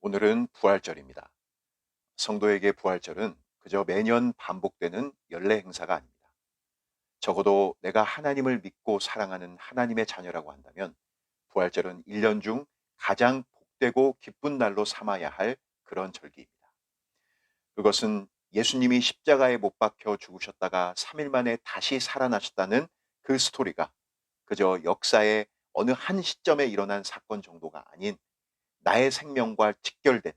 오늘은 부활절입니다. 성도에게 부활절은 그저 매년 반복되는 연례 행사가 아닙니다. 적어도 내가 하나님을 믿고 사랑하는 하나님의 자녀라고 한다면 부활절은 1년 중 가장 복되고 기쁜 날로 삼아야 할 그런 절기입니다. 그것은 예수님이 십자가에 못 박혀 죽으셨다가 3일 만에 다시 살아나셨다는 그 스토리가 그저 역사의 어느 한 시점에 일어난 사건 정도가 아닌 나의 생명과 직결된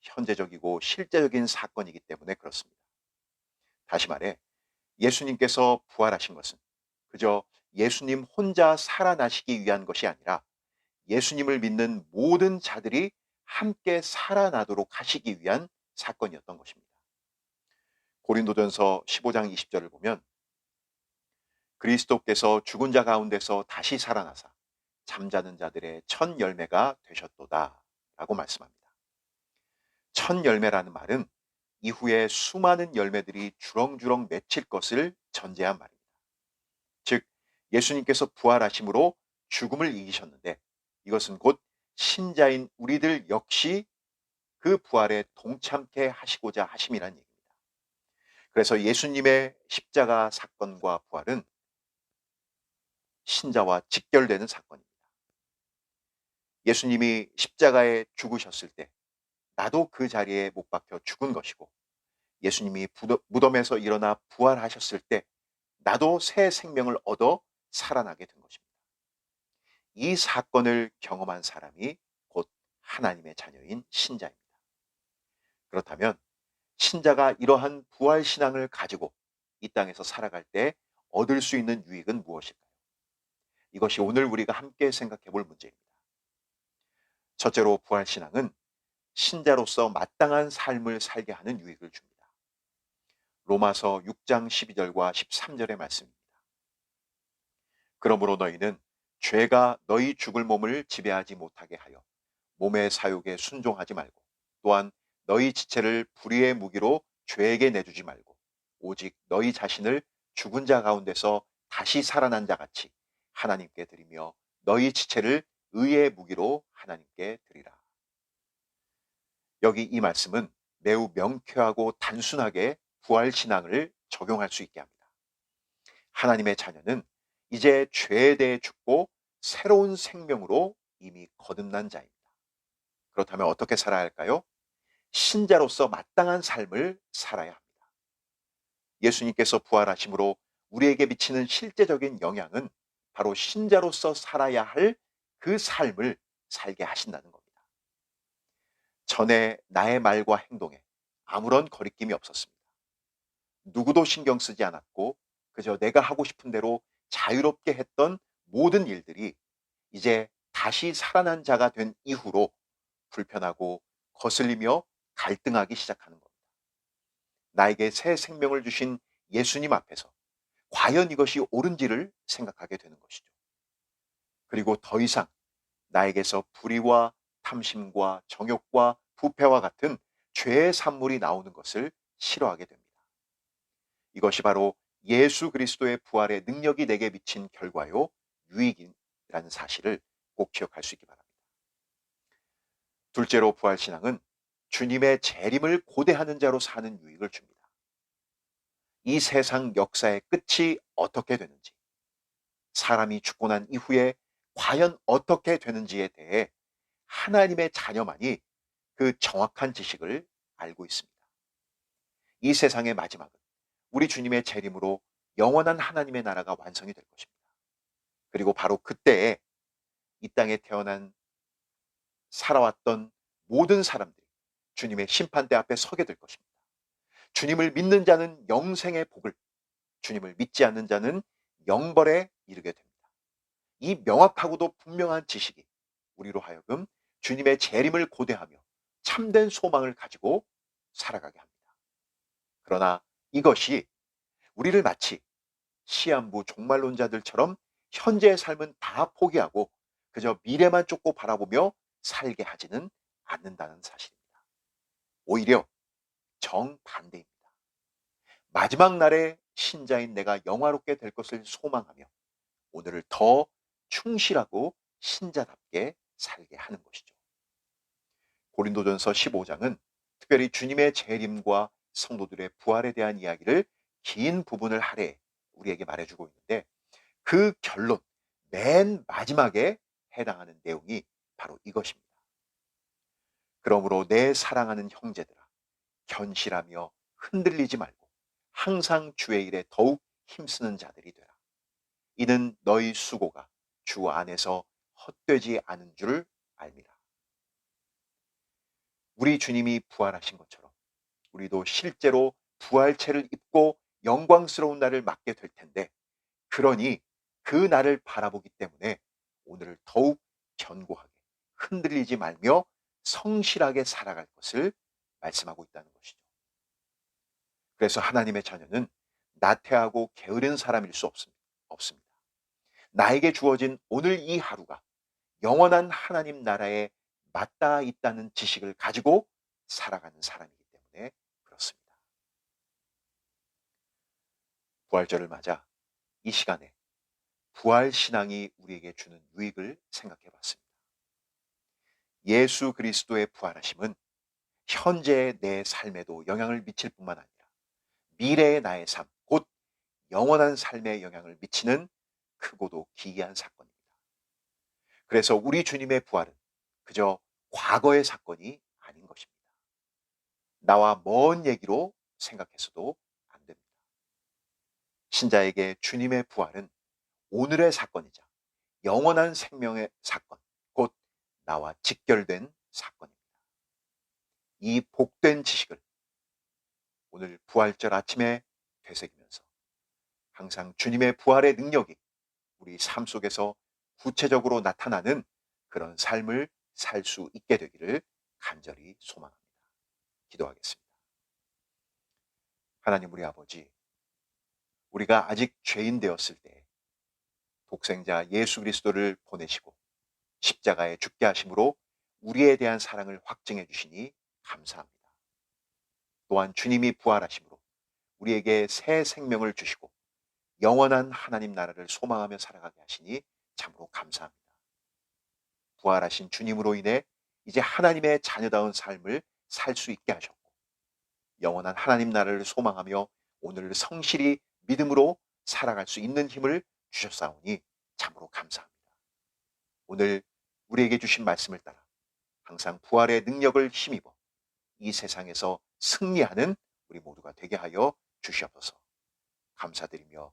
현재적이고 실제적인 사건이기 때문에 그렇습니다. 다시 말해 예수님께서 부활하신 것은 그저 예수님 혼자 살아나시기 위한 것이 아니라 예수님을 믿는 모든 자들이 함께 살아나도록 하시기 위한 사건이었던 것입니다. 고린도전서 15장 20절을 보면 그리스도께서 죽은 자 가운데서 다시 살아나사 잠자는 자들의 첫 열매가 되셨도다 라고 말씀합니다. 첫 열매라는 말은 이후에 수많은 열매들이 주렁주렁 맺힐 것을 전제한 말입니다. 즉, 예수님께서 부활하심으로 죽음을 이기셨는데 이것은 곧 신자인 우리들 역시 그 부활에 동참케 하시고자 하심이라는 얘기입니다. 그래서 예수님의 십자가 사건과 부활은 신자와 직결되는 사건입니다. 예수님이 십자가에 죽으셨을 때 나도 그 자리에 못 박혀 죽은 것이고 예수님이 무덤에서 일어나 부활하셨을 때 나도 새 생명을 얻어 살아나게 된 것입니다. 이 사건을 경험한 사람이 곧 하나님의 자녀인 신자입니다. 그렇다면 신자가 이러한 부활 신앙을 가지고 이 땅에서 살아갈 때 얻을 수 있는 유익은 무엇일까요? 이것이 오늘 우리가 함께 생각해 볼 문제입니다. 첫째로 부활 신앙은 신자로서 마땅한 삶을 살게 하는 유익을 줍니다. 로마서 6장 12절과 13절의 말씀입니다. 그러므로 너희는 죄가 너희 죽을 몸을 지배하지 못하게 하여 몸의 사욕에 순종하지 말고 또한 너희 지체를 불의의 무기로 죄에게 내주지 말고 오직 너희 자신을 죽은 자 가운데서 다시 살아난 자 같이 하나님께 드리며 너희 지체를 의의 무기로 하나님께 드리라. 여기 이 말씀은 매우 명쾌하고 단순하게 부활 신앙을 적용할 수 있게 합니다. 하나님의 자녀는 이제 죄에 대해 죽고 새로운 생명으로 이미 거듭난 자입니다. 그렇다면 어떻게 살아야 할까요? 신자로서 마땅한 삶을 살아야 합니다. 예수님께서 부활하심으로 우리에게 미치는 실제적인 영향은 바로 신자로서 살아야 할 그 삶을 살게 하신다는 겁니다. 전에 나의 말과 행동에 아무런 거리낌이 없었습니다. 누구도 신경 쓰지 않았고 그저 내가 하고 싶은 대로 자유롭게 했던 모든 일들이 이제 다시 살아난 자가 된 이후로 불편하고 거슬리며 갈등하기 시작하는 겁니다. 나에게 새 생명을 주신 예수님 앞에서 과연 이것이 옳은지를 생각하게 되는 것이죠. 그리고 더 이상 나에게서 불의와 탐심과 정욕과 부패와 같은 죄의 산물이 나오는 것을 싫어하게 됩니다. 이것이 바로 예수 그리스도의 부활의 능력이 내게 미친 결과요, 유익이라는 사실을 꼭 기억할 수 있기 바랍니다. 둘째로 부활신앙은 주님의 재림을 고대하는 자로 사는 유익을 줍니다. 이 세상 역사의 끝이 어떻게 되는지, 사람이 죽고 난 이후에 과연 어떻게 되는지에 대해 하나님의 자녀만이 그 정확한 지식을 알고 있습니다. 이 세상의 마지막은 우리 주님의 재림으로 영원한 하나님의 나라가 완성이 될 것입니다. 그리고 바로 그때에 이 땅에 태어난 살아왔던 모든 사람들이 주님의 심판대 앞에 서게 될 것입니다. 주님을 믿는 자는 영생의 복을, 주님을 믿지 않는 자는 영벌에 이르게 됩니다. 이 명확하고도 분명한 지식이 우리로 하여금 주님의 재림을 고대하며 참된 소망을 가지고 살아가게 합니다. 그러나 이것이 우리를 마치 시한부 종말론자들처럼 현재의 삶은 다 포기하고 그저 미래만 쫓고 바라보며 살게 하지는 않는다는 사실입니다. 오히려 정반대입니다. 마지막 날에 신자인 내가 영화롭게 될 것을 소망하며 오늘을 더 충실하고 신자답게 살게 하는 것이죠. 고린도전서 15장은 특별히 주님의 재림과 성도들의 부활에 대한 이야기를 긴 부분을 할애 우리에게 말해주고 있는데 그 결론 맨 마지막에 해당하는 내용이 바로 이것입니다. 그러므로 내 사랑하는 형제들아 견실하며 흔들리지 말고 항상 주의 일에 더욱 힘쓰는 자들이 되라. 이는 너희 수고가 주 안에서 헛되지 않은 줄을 알미라. 우리 주님이 부활하신 것처럼 우리도 실제로 부활체를 입고 영광스러운 날을 맞게 될 텐데 그러니 그 날을 바라보기 때문에 오늘을 더욱 견고하게 흔들리지 말며 성실하게 살아갈 것을 말씀하고 있다는 것이죠. 그래서 하나님의 자녀는 나태하고 게으른 사람일 수. 없습니다. 나에게 주어진 오늘 이 하루가 영원한 하나님 나라에 맞닿아 있다는 지식을 가지고 살아가는 사람이기 때문에 그렇습니다. 부활절을 맞아 이 시간에 부활 신앙이 우리에게 주는 유익을 생각해 봤습니다. 예수 그리스도의 부활하심은 현재의 내 삶에도 영향을 미칠 뿐만 아니라 미래의 나의 삶, 곧 영원한 삶에 영향을 미치는 크고도 기이한 사건입니다. 그래서 우리 주님의 부활은 그저 과거의 사건이 아닌 것입니다. 나와 먼 얘기로 생각해서도 안 됩니다. 신자에게 주님의 부활은 오늘의 사건이자 영원한 생명의 사건, 곧 나와 직결된 사건입니다. 이 복된 지식을 오늘 부활절 아침에 되새기면서 항상 주님의 부활의 능력이 우리 삶 속에서 구체적으로 나타나는 그런 삶을 살 수 있게 되기를 간절히 소망합니다. 기도하겠습니다. 하나님 우리 아버지, 우리가 아직 죄인 되었을 때 독생자 예수 그리스도를 보내시고 십자가에 죽게 하심으로 우리에 대한 사랑을 확증해 주시니 감사합니다. 또한 주님이 부활하심으로 우리에게 새 생명을 주시고 영원한 하나님 나라를 소망하며 살아가게 하시니 참으로 감사합니다. 부활하신 주님으로 인해 이제 하나님의 자녀다운 삶을 살 수 있게 하셨고 영원한 하나님 나라를 소망하며 오늘 성실히 믿음으로 살아갈 수 있는 힘을 주셨사오니 참으로 감사합니다. 오늘 우리에게 주신 말씀을 따라 항상 부활의 능력을 힘입어 이 세상에서 승리하는 우리 모두가 되게 하여 주시옵소서. 감사드리며